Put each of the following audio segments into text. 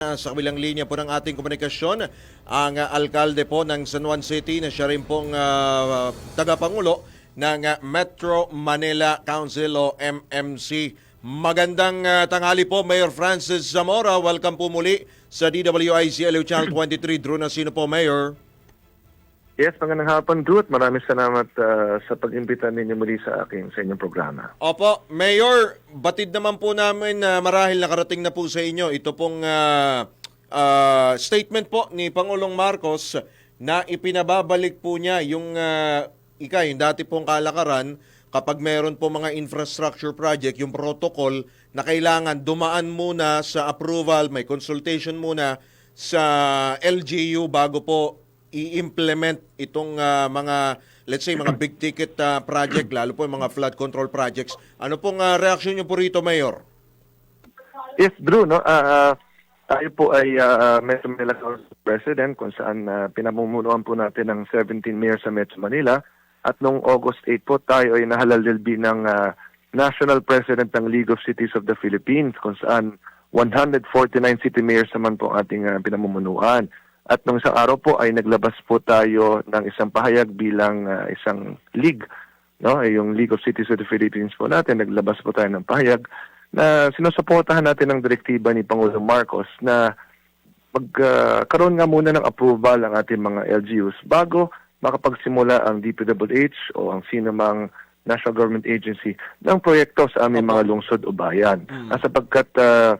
Sa kabilang linya po ng ating komunikasyon, ang uh, alkalde po ng San Juan City na siya rin pong uh, tagapangulo ng uh, Metro Manila Council o MMC. Magandang uh, tanghali po, Mayor Francis Zamora. Welcome po muli sa DWIC LU Channel 23. Drew na sino po, Mayor? Yes, magandang hapon, at Maraming salamat ah, sa pag-imbita ninyo muli sa akin sa inyong programa. Opo, Mayor, batid naman po namin na marahil nakarating na po sa inyo ito pong ah, ah, statement po ni Pangulong Marcos na ipinababalik po niya yung uh, ika, yung dati pong kalakaran kapag meron po mga infrastructure project, yung protocol na kailangan dumaan muna sa approval, may consultation muna sa LGU bago po i-implement itong ah, mga let's say mga big ticket ah, project lalo po yung mga flood control projects. Ano pong uh, reaksyon niyo po rito, Mayor? Yes, Drew, no? ah, tayo po ay uh, Metro Manila Council President kung saan ah, pinamumunuan po natin ng 17 mayors sa Metro Manila. At noong August 8 po, tayo ay nahalalilbi ng ah, National President ng League of Cities of the Philippines kung saan 149 city mayors naman po ating ah, pinamumunuan. At nung isang araw po ay naglabas po tayo ng isang pahayag bilang ah, isang league, no? Eh, Yung League of Cities of the Philippines po natin, naglabas po tayo ng pahayag na sinusuportahan natin ng direktiba ni Pangulong Marcos na magkaroon nga muna ng approval ang ating mga LGUs bago makapagsimula ang DPWH o ang sino mang national government agency ng proyekto sa aming mga lungsod o bayan. Mm. Ah, sapagkat ah,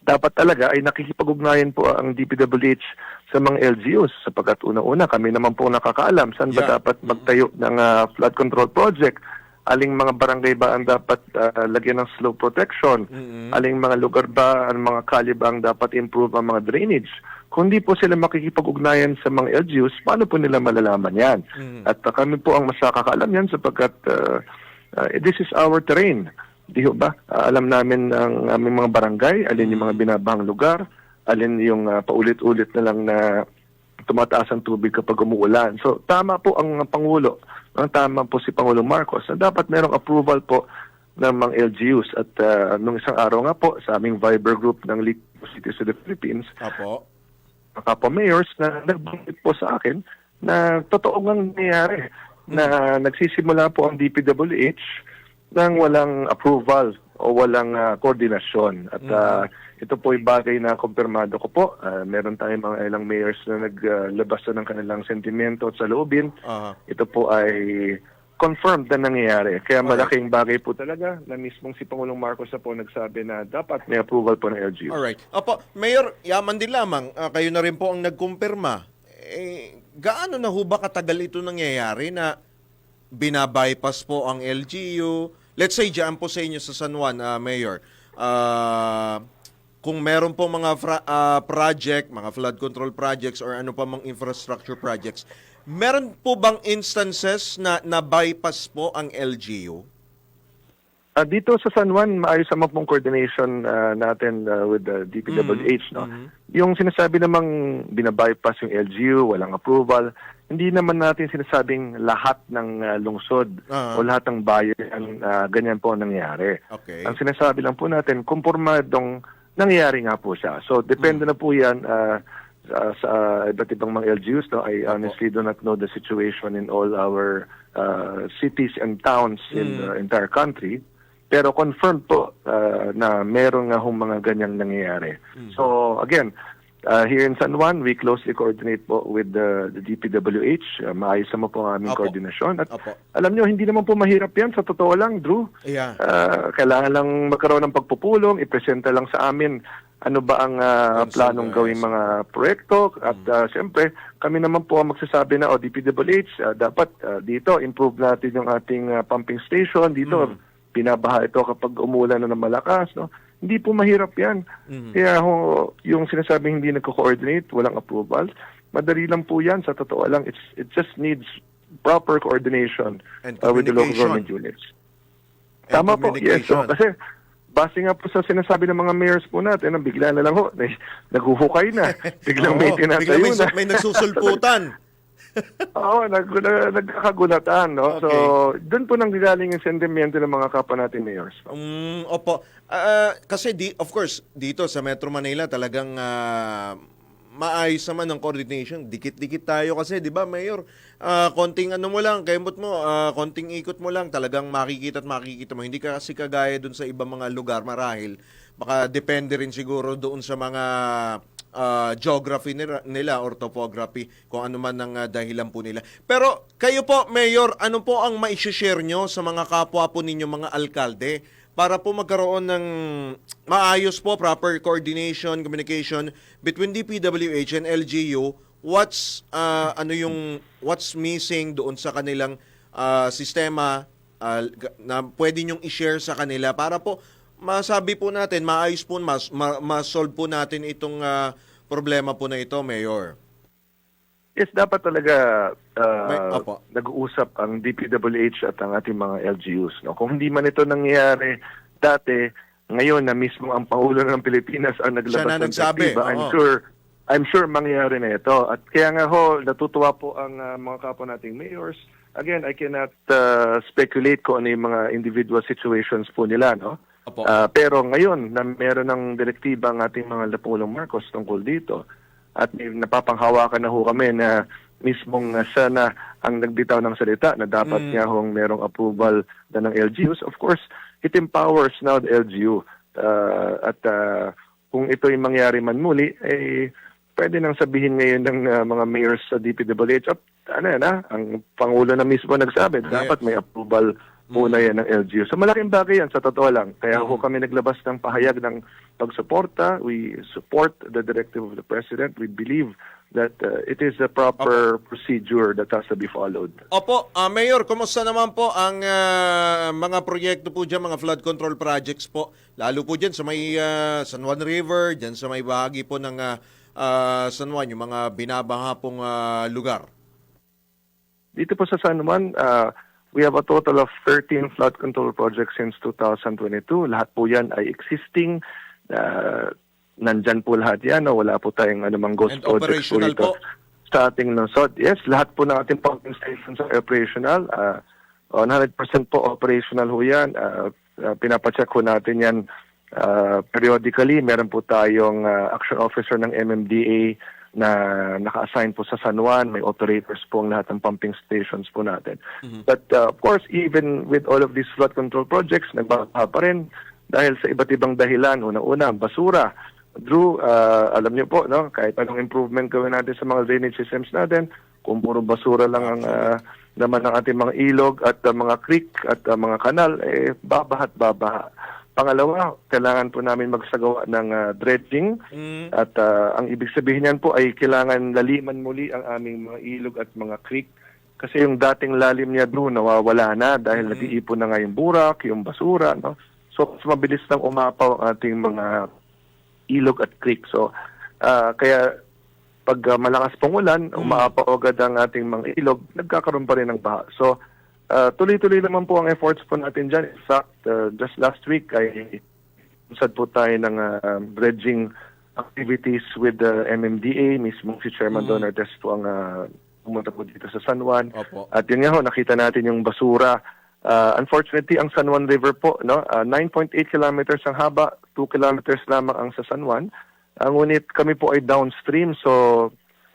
dapat talaga ay nakikipag-ugnayan po ang DPWH sa mga LGUs sapagkat una-una kami naman po nakakaalam saan ba Yeah. dapat magtayo ng ah, flood control project, aling mga barangay ba ang dapat ah, lagyan ng slope protection, Mm-mm. aling mga lugar ba, ang mga kalye ba ang dapat improve ang mga drainage. Kung di po sila makikipag-ugnayan sa mga LGUs, paano po nila malalaman yan? Mm. At ah, kami po ang mas nakakaalam yan sapagkat ah, ah, this is our terrain. Di ho ba? Ah, alam namin ang aming mga barangay, alin yung mga binabahang lugar, alin yung ah, paulit-ulit na lang na tumataas ang tubig kapag umuulan. So tama po ang Pangulo, ang tama po si Pangulong Marcos na dapat merong approval po ng mga LGUs. At ah, nung isang araw nga po sa aming Viber group ng League of Cities of the Philippines, Opo. mga kapwa-mayors na nagbanggit po sa akin na totoo ngang nangyayari na nagsisimula po ang DPWH nang walang approval o walang ah, koordinasyon. At ah, ito po ay bagay na kumpirmado ko po. Ah, meron tayong mga ilang mayors na naglabas na ng kanilang sentimento at saloobin. Aha. Ito po ay confirmed na nangyayari. Kaya malaking bagay po talaga na mismong si Pangulong Marcos na po nagsabi na dapat may approval po ng LGU. Alright. Opo, Mayor, yaman din lamang. Ah, kayo na rin po ang nagkumpirma. Eh, gaano na ho ba katagal ito nangyayari na binabypass po ang LGU? Let's say, dyan po sa inyo sa San Juan, ah, Mayor. Ah, kung meron po mga fra- ah, project, mga flood control projects or ano pa mang infrastructure projects, meron po bang instances na na-bypass po ang LGU? Ah, dito sa San Juan, maayos naman pong coordination ah, natin ah, with the DPWH. No? Yung sinasabi namang binabypass yung LGU, walang approval, hindi naman natin sinasabing lahat ng ah, lungsod Ah. o lahat ng bayan ah, ganyan po ang nangyari. Okay. Ang sinasabi lang po natin, kumpurmadong nangyayari nga po siya. So, depende na po yan ah, sa, iba't ibang mga LGUs. No? I honestly do not know the situation in all our ah, cities and towns in the entire country. Pero confirmed po ah, na meron nga hong mga ganyang nangyayari. So, again, ah, here in San Juan, we closely coordinate po with the, the DPWH. Uh, maayos naman po ang aming Opo. koordinasyon. At Opo. alam nyo, hindi naman po mahirap yan. Sa totoo lang, Drew. Yeah. Ah, kailangan lang magkaroon ng pagpupulong, ipresenta lang sa amin ano ba ang Consult, planong gawing mga proyekto at ah, siyempre kami naman po ang magsasabi na o DPWH ah, dapat ah, dito improve natin yung ating ah, pumping station dito binabaha ito kapag umulan na ng malakas no hindi po mahirap yan Mhm. kaya ho, yung sinasabing hindi nagko-coordinate walang approval madali lang po yan sa totoo lang it's it just needs proper coordination And ah, with the local government units And Tama po, yes. So, kasi base nga po sa sinasabi ng mga mayors po natin, ang bigla na lang ho, na, naghuhukay na. Biglang may Oo, tinatayo biglang may, na. may nagsusulputan. Oo, nag, nag, nagkakagulatan, no? So, doon po nang galing yung sentimiento ng mga kapwa natin mayors. Um, opo. Ah, kasi di, of course, dito sa Metro Manila talagang ah, maayos naman ng coordination. Dikit-dikit tayo kasi, di ba, Mayor? Ah, konting ano mo lang, kemot mo, ah, konting ikot mo lang, talagang makikita at makikita mo. Hindi ka kasi kagaya dun sa ibang mga lugar marahil. Baka depende rin siguro doon sa mga ah, geography nila, nila or topography, kung ano man ang ah, dahilan po nila. Pero kayo po, Mayor, ano po ang mai-share nyo sa mga kapwa po ninyo mga alkalde para po magkaroon ng maayos po, proper coordination, communication between DPWH and LGU, what's ah, ano yung what's missing doon sa kanilang ah, sistema g- na pwede nyong i-share sa kanila para po masabi po natin, maayos po, mas, ma, ma-solve po natin itong ah, problema po na ito, Mayor. Yes, dapat talaga uh, May- opo. nag-uusap ang DPWH at ang ating mga LGUs. No? Kung hindi man ito nangyayari dati, ngayon na mismo ang Pangulo ng Pilipinas ang naglabas na ng direktiba, I'm sure I'm sure mangyayari na ito. At kaya nga ho, natutuwa po ang uh, mga kapwa nating mayors. Again, I cannot uh, speculate kung ano yung mga individual situations po nila, no? Opo. Ah, pero ngayon, na meron ng direktiba ang ating mga Lapulong Marcos tungkol dito, at may napapanghawakan na ho kami na mismong uh, siya na ang nagbitaw ng salita na dapat Mm. nga hong merong approval na ng LGUs. Of course, it empowers now the LGU. Uh, at uh, kung ito yung mangyari man muli, eh, pwede nang sabihin ngayon ng uh, mga mayors sa DPWH, at ano yan ah, ang Pangulo na mismo nagsabi, dapat may approval muna yan ng LGU. So malaking bagay yan sa totoo lang. Kaya ho kami naglabas ng pahayag ng pagsuporta. We support the directive of the President. We believe that uh, it is a proper procedure that has to be followed. Opo, ah, Mayor, kumusta naman po ang ah, mga proyekto po dyan, mga flood control projects po? Lalo po dyan sa may ah, San Juan River, dyan sa may bahagi po ng ah, ah, San Juan, yung mga binabaha pong ah, lugar. Dito po sa San Juan, uh, we have a total of 13 flood control projects since 2022. Lahat po yan ay existing. Uh, nandyan po lahat yan. No? Wala po tayong anumang ghost And projects po operational dito. po? Sa ating lungsod. Yes, lahat po ng ating pumping stations are operational. Uh, 100% po operational ho yan. Uh, uh, pinapacheck ho natin yan uh, periodically. Meron po tayong uh, action officer ng MMDA na naka-assign po sa San Juan. May operators po ang lahat ng pumping stations po natin. But uh, of course, even with all of these flood control projects, nagbabaha pa rin dahil sa iba't ibang dahilan. Una-una, basura. Drew, uh, alam niyo po, no, kahit anong improvement gawin natin sa mga drainage systems natin, kung puro basura lang ang uh, naman ng ating mga ilog at uh, mga creek at uh, mga kanal, eh, babaha at babaha. Pangalawa, kailangan po namin magsagawa ng uh, dredging Mm. at uh, ang ibig sabihin niyan po ay kailangan laliman muli ang aming mga ilog at mga creek kasi yung dating lalim niya doon nawawala na dahil nag-iipon na nga yung burak, yung basura. No? So, mas mabilis lang umapaw ang ating mga ilog at creek. So, ah, kaya pag ah, malakas pong ulan, umaapaw agad ang ating mga ilog, nagkakaroon pa rin ng baha. So, ah, tuloy-tuloy naman po ang efforts po natin dyan. In fact, ah, just last week ay usad po tayo ng ah, dredging activities with the MMDA. Mismo si Chairman Mm. Donor Test po ang ah, pumunta po dito sa San Juan. Opo. At yun nga ho, nakita natin yung basura. Uh, unfortunately, ang San Juan River po, no, uh, 9.8 kilometers ang haba, 2 kilometers lamang ang sa San Juan. Ang ngunit kami po ay downstream, so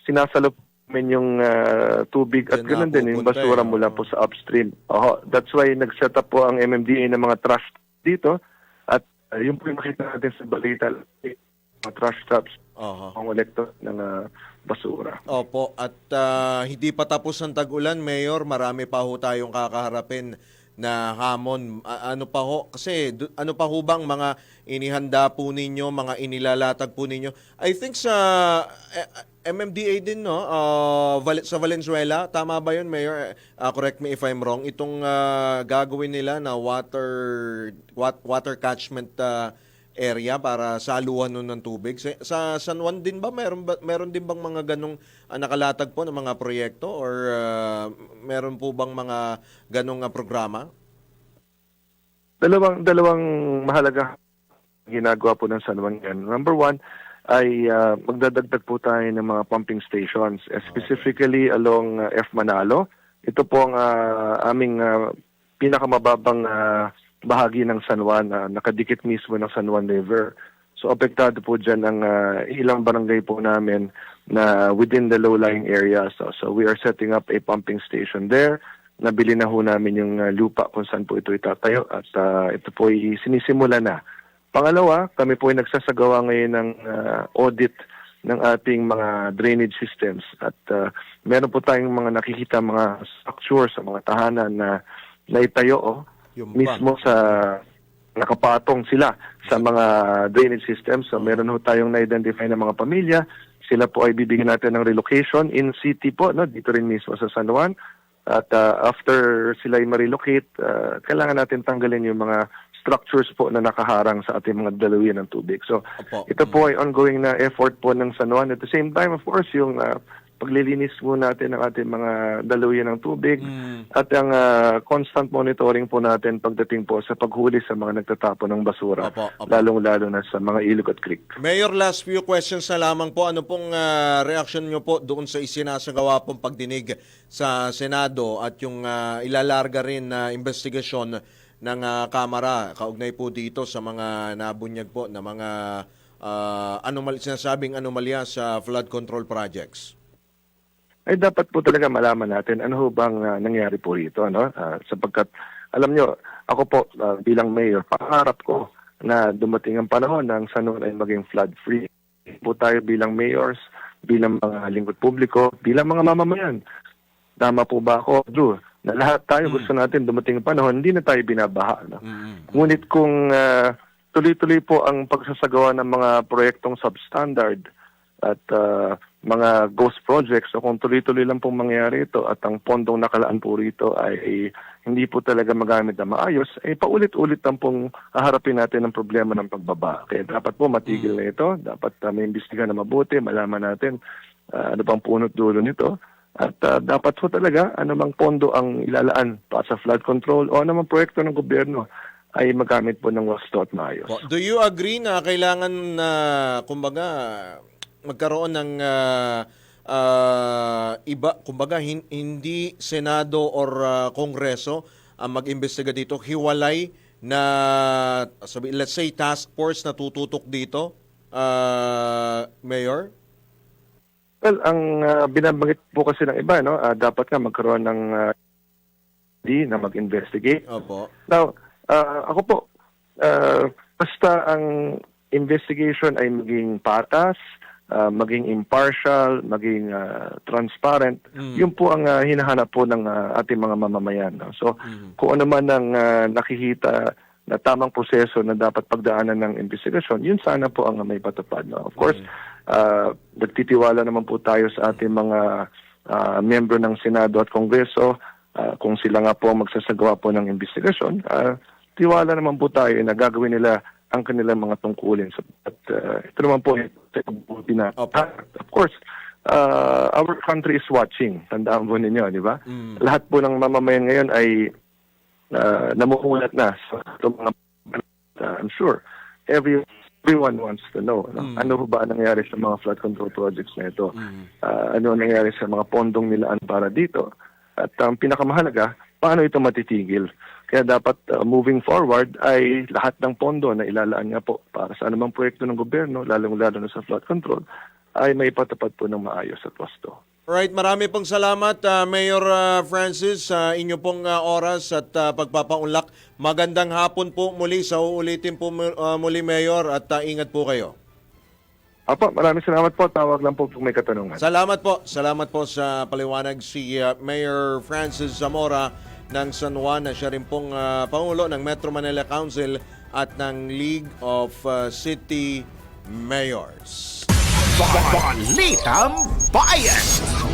sinasalop namin yung uh, tubig at Diyan ganoon din yung napupunta basura eh, mula po sa upstream. Oho, that's why nag-set up po ang MMDA ng mga trash dito. At uh, yun po yung makita natin sa balita, mga trash traps, Aha. ang kolektor ng uh, basura. Opo, at ah, hindi pa tapos ang tag-ulan, Mayor, marami pa ho tayong kakaharapin na hamon. A- ano pa ho? Kasi ano pa ho bang mga inihanda po ninyo, mga inilalatag po ninyo? I think sa eh, MMDA din, no? Val- sa Valenzuela, tama ba yun, Mayor? Ah, correct me if I'm wrong. Itong ah, gagawin nila na water wat- water catchment ah, area para saluhan nun ng tubig. Sa, sa San Juan din ba meron ba, meron din bang mga ganong ah, nakalatag po ng mga proyekto or ah, meron po bang mga ganong ah, programa? dalawang dalawang mahalaga ginagawa po ng San Juan yan. Number one, ay ah, magdadagdag po tayo ng mga pumping stations, eh, specifically along ah, F. Manalo. Ito po ang ah, aming ah, pinakamababang ah, bahagi ng San Juan, na nakadikit mismo ng San Juan River. So apektado po dyan ang ah, ilang barangay po namin na within the low-lying areas. So, so we are setting up a pumping station there. Nabili na ho namin yung ah, lupa kung saan po ito itatayo at ah, ito po ay sinisimula na. Pangalawa, kami po ay nagsasagawa ngayon ng ah, audit ng ating mga drainage systems at ah, meron po tayong mga nakikita mga structures sa mga tahanan na naitayo oh, Yung mismo sa nakapatong sila sa mga drainage system. So meron ho tayong na-identify na mga pamilya. Sila po ay bibigyan natin ng relocation in city po, no? dito rin mismo sa San Juan. At uh, after sila ay ma-relocate, uh, kailangan natin tanggalin yung mga structures po na nakaharang sa ating mga daluyan ng tubig. So Opo. ito po ay ongoing na effort po ng San Juan. At the same time, of course, yung uh, paglilinis po natin ng ating mga daluyan ng tubig Mm. at ang uh, constant monitoring po natin pagdating po sa paghuli sa mga nagtatapon ng basura, lalong-lalo na sa mga ilog at creek. Mayor, last few questions na lamang po. Ano pong ah, reaction nyo po doon sa isinasagawa pong pagdinig sa Senado at yung ah, ilalarga rin na investigasyon ng ah, Kamara. Kaugnay po dito sa mga nabunyag po na mga ah, anomal sinasabing anomalya sa flood control projects? ay dapat po talaga malaman natin ano ho bang ah, nangyari po rito no Ah, sapagkat alam nyo ako po ah, bilang mayor pangarap ko na dumating ang panahon ng San Juan ay maging flood free po tayo bilang mayors bilang mga lingkod publiko bilang mga mamamayan. Tama po ba ako Drew na lahat tayo gusto natin dumating ang panahon hindi na tayo binabaha no? Mm. Ngunit kung ah, tuloy-tuloy po ang pagsasagawa ng mga proyektong substandard at ah, mga ghost projects o kung tuloy-tuloy lang pong mangyayari ito at ang pondong nakalaan po rito ay hindi po talaga magamit na maayos, ay paulit-ulit lang pong haharapin natin ang problema ng pagbaba. Kaya dapat po matigil na ito, dapat uh, may imbestigan na mabuti, malaman natin ah, ano pang punot dulo nito. At ah, dapat po talaga anumang pondo ang ilalaan para sa flood control o anumang proyekto ng gobyerno ay magamit po ng wasto at maayos. Do you agree na kailangan na kumbaga magkaroon ng ah, ah, iba kumbaga hin- hindi senado or ah, kongreso ang mag-imbestiga dito hiwalay na sabi let's say task force na tututok dito ah, mayor Well, ang uh, binabanggit po kasi ng iba, no, ah, dapat nga magkaroon ng ah, di na mag-investigate. opo Now, ah, ako po, ah, basta ang investigation ay maging patas, ah, maging impartial, maging ah, transparent, Mm. yun po ang ah, hinahanap po ng ah, ating mga mamamayan. No? So, Mm. kung ano man ang ah, nakikita na tamang proseso na dapat pagdaanan ng investigasyon, yun sana po ang may patupad. No? Of course, ah, nagtitiwala naman po tayo sa ating mga ah, miyembro ng Senado at Kongreso. Ah, kung sila nga po magsasagawa po ng investigasyon, ah, tiwala naman po tayo na gagawin nila ang kanilang mga tungkulin. So, at, ah, ito naman po, ito buti na. Of course, ah, our country is watching. Tandaan po ninyo, di ba? Mm. Lahat po ng mamamayan ngayon ay uh, namumulat na sa itong mga uh, I'm sure every everyone wants to know no? Mm. ano ba ang nangyari sa mga flood control projects na ito Mm. Ah, ano ang nangyari sa mga pondong nilaan para dito at ang pinakamahalaga paano ito matitigil kaya dapat uh, moving forward ay lahat ng pondo na ilalaan nga po para sa anumang proyekto ng gobyerno lalong-lalo na sa flood control ay may patupad po ng maayos at wasto. Right, marami pong salamat ah, Mayor ah, Francis sa inyo pong ah, oras at ah, pagpapaunlak. Magandang hapon po muli sa uulitin po ah, muli Mayor at ah, ingat po kayo. Apo, maraming salamat po. Tawag lang po kung may katanungan. Salamat po. Salamat po sa paliwanag si ah, Mayor Francis Zamora ng San Juan na siya rin pong ah, Pangulo ng Metro Manila Council at ng League of ah, City Mayors. Balitang Bayan!